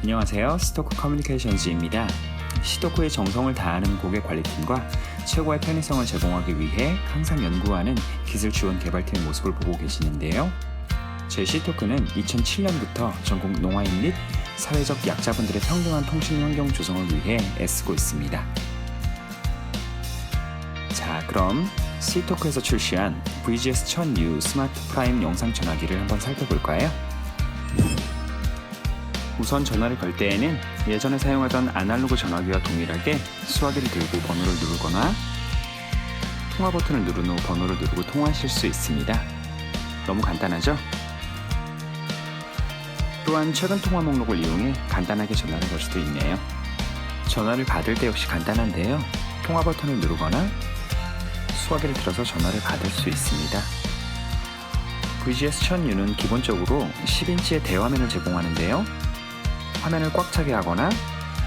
안녕하세요. 스토크 커뮤니케이션즈입니다. 시토크의 정성을 다하는 고객 관리팀과 최고의 편의성을 제공하기 위해 항상 연구하는 기술 지원 개발팀의 모습을 보고 계시는데요. 제 시토크는 2007년부터 전국 농아인 및 사회적 약자분들의 평등한 통신 환경 조성을 위해 애쓰고 있습니다. 자, 그럼 시토크에서 출시한 VGS 1000U 스마트 프라임 영상 전화기를 한번 살펴볼까요? 우선 전화를 걸 때에는 예전에 사용하던 아날로그 전화기와 동일하게 수화기를 들고 번호를 누르거나 통화 버튼을 누른 후 번호를 누르고 통화하실 수 있습니다. 너무 간단하죠? 또한 최근 통화 목록을 이용해 간단하게 전화를 걸 수도 있네요. 전화를 받을 때 역시 간단한데요. 통화 버튼을 누르거나 수화기를 들어서 전화를 받을 수 있습니다. VGS 1000U는 기본적으로 10인치의 대화면을 제공하는데요. 화면을 꽉 차게 하거나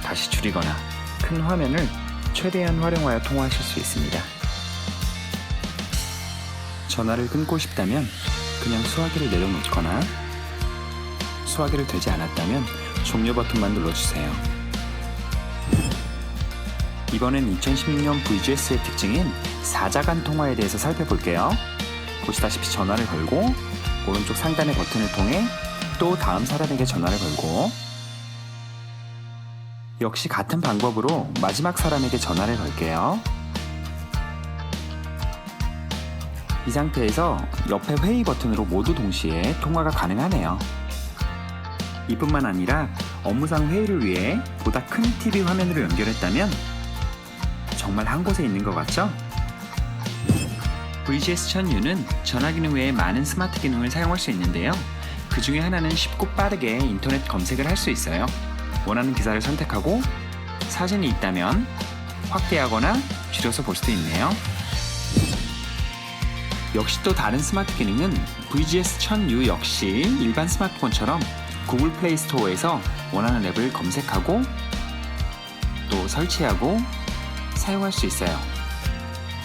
다시 줄이거나 큰 화면을 최대한 활용하여 통화하실 수 있습니다. 전화를 끊고 싶다면 그냥 수화기를 내려놓거나 수화기를 되지 않았다면 종료 버튼만 눌러주세요. 이번엔 2016년 VGS의 특징인 4자간 통화에 대해서 살펴볼게요. 보시다시피 전화를 걸고 오른쪽 상단의 버튼을 통해 또 다음 사람에게 전화를 걸고 역시 같은 방법으로 마지막 사람에게 전화를 걸게요. 이 상태에서 옆에 회의 버튼으로 모두 동시에 통화가 가능하네요. 이뿐만 아니라 업무상 회의를 위해 보다 큰 TV 화면으로 연결했다면 정말 한 곳에 있는 것 같죠? VGS 1000U는 전화 기능 외에 많은 스마트 기능을 사용할 수 있는데요. 그 중에 하나는 쉽고 빠르게 인터넷 검색을 할 수 있어요. 원하는 기사를 선택하고 사진이 있다면 확대하거나 줄여서 볼 수도 있네요. 역시 또 다른 스마트 기능은 VGS 1000U 역시 일반 스마트폰처럼 구글 플레이 스토어에서 원하는 앱을 검색하고 또 설치하고 사용할 수 있어요.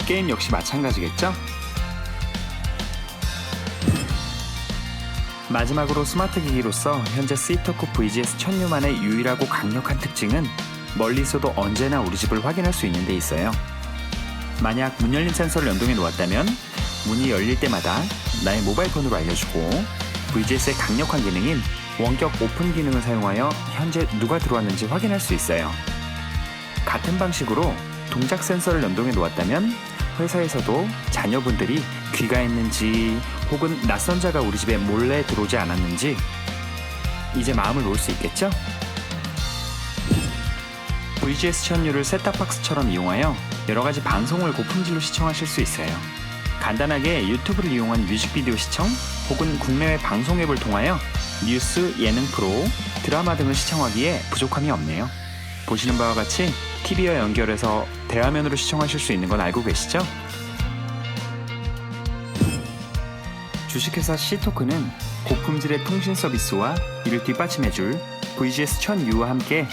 게임 역시 마찬가지겠죠? 마지막으로 스마트 기기로서 현재 시토크 VGS 1000U만의 유일하고 강력한 특징은 멀리서도 언제나 우리 집을 확인할 수 있는 데 있어요. 만약 문 열린 센서를 연동해 놓았다면 문이 열릴 때마다 나의 모바일 폰으로 알려주고 VGS의 강력한 기능인 원격 오픈 기능을 사용하여 현재 누가 들어왔는지 확인할 수 있어요. 같은 방식으로 동작 센서를 연동해 놓았다면 회사에서도 자녀분들이 귀가했는지 혹은 낯선 자가 우리 집에 몰래 들어오지 않았는지 이제 마음을 놓을 수 있겠죠? VGS 1000U를 셋탑박스처럼 이용하여 여러 가지 방송을 고품질로 시청하실 수 있어요. 간단하게 유튜브를 이용한 뮤직비디오 시청 혹은 국내외 방송 앱을 통하여 뉴스, 예능 프로, 드라마 등을 시청하기에 부족함이 없네요. 보시는 바와 같이 TV와 연결해서 대화면으로 시청하실 수 있는 건 알고 계시죠? 주식회사 시토크는 고품질의 통신 서비스와 이를 뒷받침해줄 VGS 1000U와 함께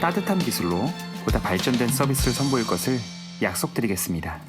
따뜻한 기술로 보다 발전된 서비스를 선보일 것을 약속드리겠습니다.